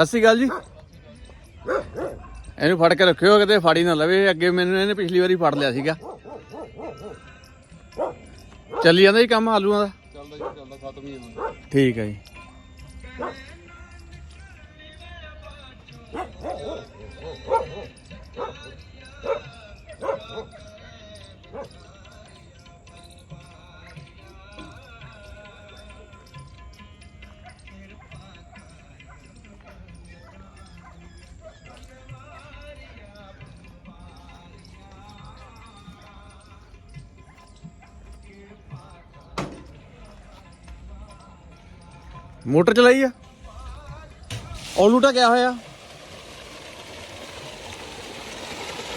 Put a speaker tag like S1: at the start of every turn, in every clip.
S1: ਸਤਿ ਸ਼੍ਰੀ ਅਕਾਲ ਜੀ। ਇਹਨੂੰ ਫੜ ਕੇ ਰੱਖਿਓ ਕਿਤੇ ਫਾੜੀ ਨਾ ਲਵੇ। ਅੱਗੇ ਮੈਨੂੰ ਇਹਨੇ ਪਿਛਲੀ ਵਾਰੀ ਫੜ ਲਿਆ ਸੀਗਾ। ਚੱਲੀ ਜਾਂਦਾ ਜੀ ਕੰਮ ਆਲੂਆਂ ਦਾ?
S2: ਚੱਲਦਾ ਜੀ ਚੱਲਦਾ ਖਤਮ ਹੀ ਹੁੰਦਾ
S1: ਠੀਕ ਹੈ ਜੀ। ਮੋਟਰ ਚਲਾਈ ਆ ਔਲੂਟਾ ਕਿਆ ਹੋਇਆ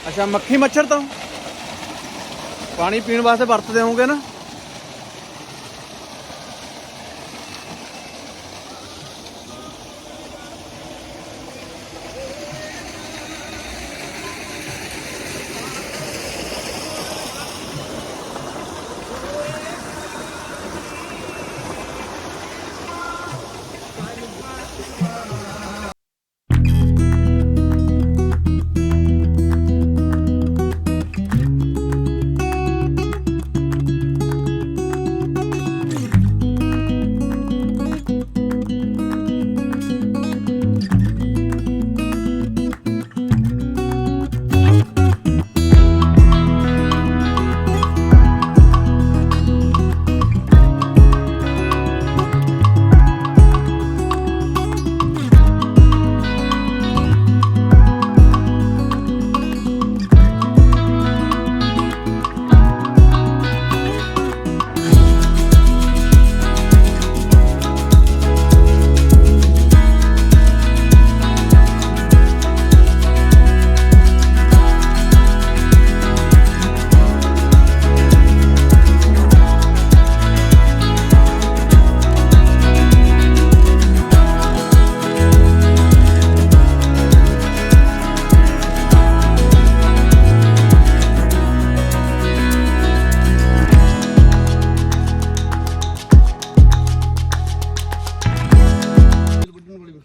S1: ਅੱਛਾ ਮੱਖੀ ਮੱਛਰ ਤੋਂ ਪਾਣੀ ਪੀਣ ਵਾਸਤੇ ਵਰਤਦੇ ਹੋਵੋਗੇ ਨਾ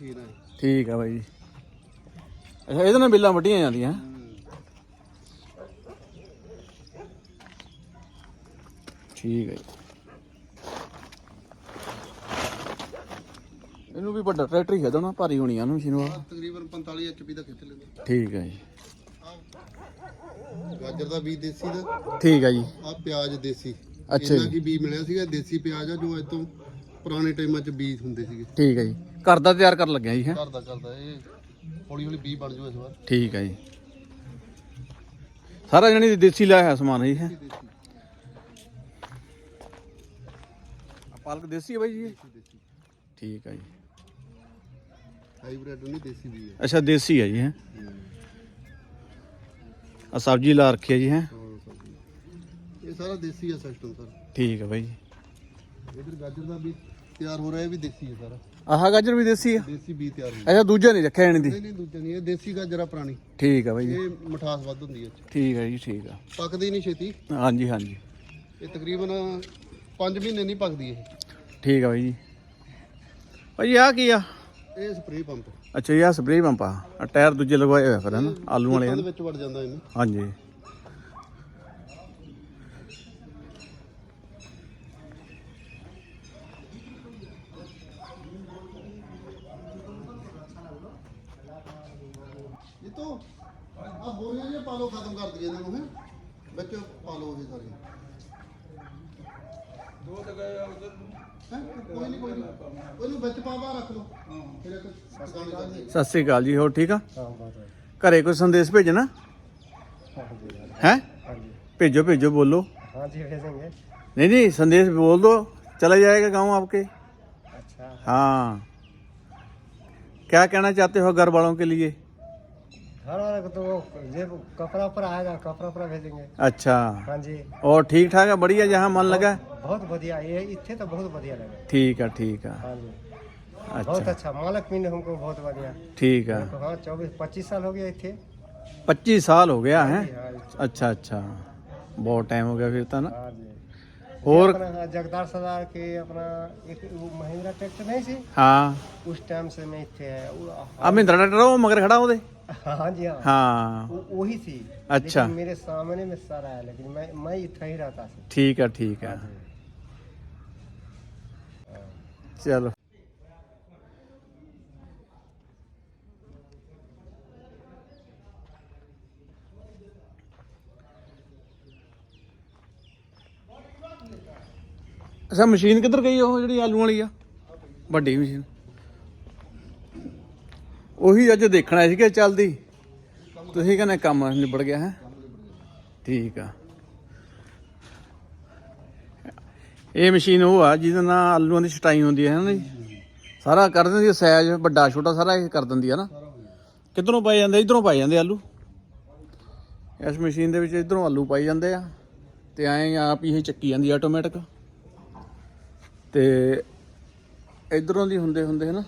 S2: ਮਸ਼ੀਨ ਹੈ
S1: ਠੀਕ ਆ ਬਾਈ ਜੀ। ਅੱਛਾ ਇਹਦੇ ਨਾਲ ਬਿੱਲਾਂ ਵੱਡੀਆਂ ਜਾਂਦੀਆਂ। ਠੀਕ ਹੈ ਜੀ। ਇਹਨੂੰ ਵੀ ਵੱਡਾ ਟਰੈਕਟਰ ਹੀ ਖੇਦਣਾ ਭਾਰੀ ਹੋਣੀ ਆ ਨੂੰ ਮਸ਼ੀਨ ਵਾਲਾ
S2: ਤਕਰੀਬਨ 45 ਐਚਪੀ ਦਾ ਖਿੱਚ ਲੈਂਦਾ।
S1: ਠੀਕ ਹੈ ਜੀ।
S2: ਗਾਜਰ ਦਾ ਬੀਜ ਦੇਸੀ ਦਾ।
S1: ਠੀਕ ਹੈ ਜੀ।
S2: ਆ ਪਿਆਜ਼ ਦੇਸੀ।
S1: ਅੱਛਾ
S2: ਇਹਨਾਂ
S1: ਜੀ
S2: ਕੀ ਬੀਜ ਮਿਲਿਆ ਸੀਗਾ? ਦੇਸੀ ਪਿਆਜ਼ ਆ ਜੋ ਤੋਂ ਪੁਰਾਣੇ ਟਾਈਮਾਂ 'ਚ ਬੀਜ ਹੁੰਦੇ ਸੀਗੇ।
S1: ਠੀਕ ਹੈ ਜੀ। ਘਰ ਦਾ ਤਿਆਰ ਕਰਨ ਲੱਗਿਆ ਜੀ ਹੈ?
S2: ਕਰਦਾ ਕਰਦਾ ਇਹ। ਹੌਲੀ ਹੌਲੀ ਬੀਜ ਬਣ ਜੂ ਇਸ ਵਾਰ।
S1: ਠੀਕ ਹੈ ਜੀ। ਸਾਰਾ ਜਣੀ ਦੇਸੀ ਲਾਇਆ ਹੋਇਆ ਸਮਾਨ ਹੈ ਜੀ ਹੈ? ਪਾਲਕ ਦੇਸੀ ਹੈ ਬਾਈ ਜੀ ਇਹ? ਠੀਕ ਹੈ ਜੀ।
S2: ਹਾਈਬ੍ਰਿਡ ਨਹੀਂ ਦੇਸੀ ਬੀਜ ਹੈ।
S1: ਅੱਛਾ ਦੇਸੀ ਹੈ ਜੀ ਹੈ? ਆ ਸਬਜ਼ੀ ਲਾ ਰੱਖੀ ਹੈ ਜੀ ਹੈ?
S2: ਹਾਂ, ਸਬਜ਼ੀ। ਇਹ ਸਾਰਾ ਦੇਸੀ ਆ ਸਿਸਟਮ ਸਰ।
S1: ਠੀਕ ਹੈ ਬਾਈ ਜੀ।
S2: ਇਧਰ ਗਾਜਰ ਦਾ ਵੀ ਤਿਆਰ ਹੋ ਰਿਹਾ ਇਹ ਵੀ ਦੇਸੀ ਹੈ ਸਾਰਾ।
S1: ਆਹ ਗਾਜਰ ਵੀ ਦੇਸੀ ਆ?
S2: ਦੇਸੀ ਬੀਜ ਤਿਆਰ ਹੋ
S1: ਅੱਛਾ ਦੂਜਾ ਨਹੀਂ ਰੱਖਿਆ ਜਾਣੀ ਦੀ?
S2: ਨਹੀਂ ਨਹੀਂ ਦੂਜਾ ਨਹੀਂ ਇਹ ਦੇਸੀ ਗਾਜਰ ਆ ਪੁਰਾਣੀ।
S1: ਠੀਕ ਹੈ ਬਾਈ ਜੀ।
S2: ਇਹ ਮਠਾਸ ਵੱਧ ਹੁੰਦੀ ਹੈ ਇਹ 'ਚ।
S1: ਠੀਕ ਹੈ ਜੀ ਠੀਕ ਆ।
S2: ਪੱਕਦੀ ਨਹੀਂ ਛੇਤੀ।
S1: ਹਾਂਜੀ ਹਾਂਜੀ।
S2: ਇਹ ਤਕਰੀਬਨ 5 ਮਹੀਨੇ ਨਹੀਂ ਪੱਕਦੀ ਇਹ।
S1: ਠੀਕ ਆ ਬਾਈ ਜੀ। ਭਾਈ ਆ ਕੀ ਆ?
S2: ਇਹ ਸਪਰੇਅ ਪੰਪ
S1: ਅੱਛਾ ਇਹ ਸਪਰੇਅ ਪੰਪ ਆ। ਆਹ ਟਾਇਰ ਦੂਜੇ ਲਗਵਾਏ ਹੋਏ ਆ ਫਿਰ ਹਨਾ ਆਲੂ ਵਾਲੇ ਹਨ
S2: ਵਿੱਚ ਵੜ ਜਾਂਦਾ ਇਹਨੂੰ।
S1: ਹਾਂਜੀ।
S2: ਬੋਰੀਆਂ ਜੇ ਪਾ ਲਓ ਖਤਮ ਕਰ ਦਈਏ ਇਹਨਾਂ ਨੂੰ ਹੈ ਵਿੱਚ ਪਾ ਲਓ ਇਹ ਸਾਰੀਆਂ ਦੋ ਤੱਕ ਉਧਰ ਕੋਈ ਨਹੀਂ ਕੋਈ ਨਹੀਂ ਉਹਨੂੰ ਵਿੱਚ ਪਾ ਪਾ ਰੱਖ ਲਓ ਫਿਰ ਇੱਕ ਟਿਕਾਣੇ ਕਰ ਦੇ
S1: ਸਤਿ ਸ੍ਰੀ ਅਕਾਲ ਜੀ ਹੋਰ ਠੀਕ ਆ ਘਰੇ ਕੋਈ ਸੰਦੇਸ਼ ਭੇਜਣਾ ਹੈ ਭੇਜੋ ਭੇਜੋ बोलो
S3: हाँ जी भेजेंगे
S1: नहीं नहीं संदेश बोल दो चला जाएगा गांव आपके
S3: अच्छा
S1: हाँ क्या कहना चाहते हो घर वालों के लिए
S3: घर वाले को तो वो ये कपड़ा पर आएगा कपड़ा पर भेजेंगे
S1: अच्छा
S3: हाँ जी
S1: और ठीक ठाक है बढ़िया जहाँ मन लगा है?
S3: बहुत बढ़िया ये इतने तो बहुत बढ़िया लगे
S1: ठीक है ठीक है
S3: हाँ जी बहुत
S1: अच्छा
S3: अच्छा मालक मिले हमको बहुत बढ़िया
S1: ठीक है
S3: हमको हाँ चौबीस पच्चीस साल हो गए थे
S1: पच्चीस साल हो गया है
S3: हाँ जी
S1: अच्छा अच्छा बहुत टाइम हो गया फिर तो ना
S3: हाँ जी
S1: ਹੋਰ
S3: अपना हाँ, जगदार सरदार के अपना एक वो महिंद्रा ट्रैक्टर नहीं सी
S1: ਹਾਂ
S3: उस टाइम से मैं थे वो-
S1: ਆ ਮਹਿੰਦਰਾ ਟਰੈਕਟਰ ਉਹ ਮਗਰ ਖੜਾ ਉਹਦੇ
S3: हाँ जी हाँ
S1: ਹਾਂ
S3: वो वही थी
S1: अच्छा।
S3: लेकिन मेरे सामने में सर आया लेकिन मैं मैं इतना ही रहता था
S1: ਠੀਕ ਆ ਠੀਕ ਆ ਚਲੋ ਅੱਛਾ ਮਸ਼ੀਨ ਕਿੱਧਰ ਗਈ ਉਹ ਜਿਹੜੀ ਆਲੂ ਵਾਲੀ ਆ ਵੱਡੀ ਮਸ਼ੀਨ ਉਹੀ ਅੱਜ ਦੇਖਣਾ ਸੀ ਕਿ ਚੱਲਦੀ। ਤੁਸੀਂ ਕਹਿੰਦੇ ਕੰਮ ਨਿਬੜ ਗਿਆ ਹੈ। ਠੀਕ ਆ। ਇਹ ਮਸ਼ੀਨ ਉਹ ਆ, ਜਿਹਦੇ ਨਾਲ ਆਲੂਆਂ ਦੀ ਛਟਾਈ ਹੁੰਦੀ ਹੈ ਨਾ ਜੀ? ਸਾਰਾ ਕਰ ਦਿੰਦੀ ਹੈ, ਸਾਈਜ਼ ਵੱਡਾ, ਛੋਟਾ ਸਾਰਾ ਇਹ ਕਰ ਦਿੰਦੀ ਹੈ ਨਾ। ਕਿੱਧਰੋਂ ਪਾਏ ਜਾਂਦੇ? ਇਧਰੋਂ ਪਾਏ ਜਾਂਦੇ ਆਲੂ? ਇਸ ਮਸ਼ੀਨ ਦੇ ਵਿੱਚ ਇਧਰੋਂ ਆਲੂ ਪਾਈ ਜਾਂਦੇ ਆ। ਤੇ ਐਂ ਆਪ ਹੀ ਇਹ ਚੱਕੀ ਜਾਂਦੀ ਆਟੋਮੈਟਿਕ ਤੇ ਇਧਰੋਂ ਦੀ ਹੁੰਦੇ ਹੁੰਦੇ ਹੈ ਨਾ?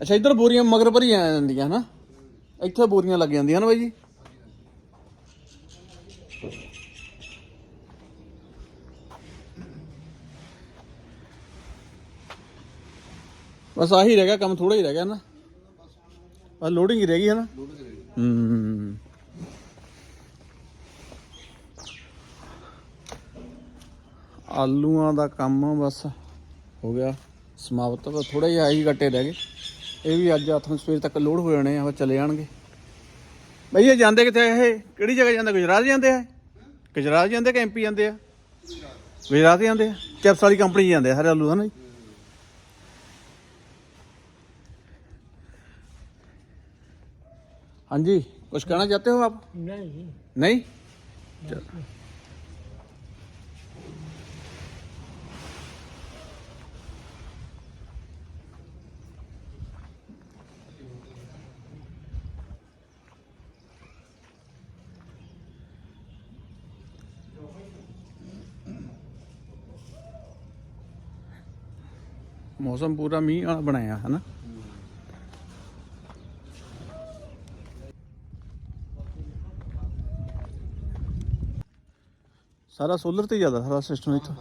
S1: ਅੱਛਾ, ਇੱਧਰ ਬੋਰੀਆਂ ਮਗਰ ਭਰੀ ਆ ਜਾਂਦੀਆਂ, ਹਨਾ? ਇੱਥੇ ਬੋਰੀਆਂ ਲੱਗ ਜਾਂਦੀਆਂ ਨਾ ਬਾਈ ਜੀ? ਬਸ ਆਹੀ ਰਹਿ ਗਿਆ ਕੰਮ ਥੋੜਾ ਹੀ ਰਹਿ ਗਿਆ ਨਾ। ਬਸ ਲੋਡਿੰਗ ਹੀ ਰਹਿ ਗਈ ਹੈ ਨਾ ਹੂੰ ਆਲੂਆਂ ਦਾ ਕੰਮ ਬਸ ਹੋ ਗਿਆ। ਸਮਾਪਤ ਥੋੜਾ ਜਿਹਾ ਆਹੀ ਗੱਟੇ ਰਹਿ ਗਏ। ਇਹ ਵੀ ਅੱਜ ਆਥੋਂ ਸਵੇਰ ਤੱਕ ਲੋਡ ਹੋ ਜਾਣੇ ਆ ਉਹ ਚਲੇ ਜਾਣਗੇ। ਬਈ ਇਹ ਜਾਂਦੇ ਕਿੱਥੇ ਇਹ? ਕਿਹੜੀ ਜਗ੍ਹਾ ਜਾਂਦੇ? ਗੁਜਰਾਤ ਜਾਂਦੇ ਆ? ਗੁਜਰਾਤ ਜਾਂਦੇ ਕਿ ਐਮਪੀ ਜਾਂਦੇ ਆ? ਗੁਜਰਾਤ ਜਾਂਦੇ ਆ? ਚਿਪਸ ਵਾਲੀ ਕੰਪਨੀ ਜਾਂਦੇ ਆ ਸਾਰੇ ਆਲੂ ਹਨ ਹਾਂਜੀ ਕੁਛ ਕਹਿਣਾ ਚਾਹਤੇ ਹੋ ਆਪ?
S3: ਨਹੀਂ।
S1: ਨਹੀਂ? ਚਲੋ ਮੌਸਮ ਪੂਰਾ ਮੀਂਹ ਵਾਲਾ ਬਣਾਇਆ ਹਨਾ? ਸਾਰਾ ਸੋਲਰ ਤੇ ਜ਼ਿਆਦਾ ਸਾਰਾ ਸਿਸਟਮ ਇੱਥੋਂ।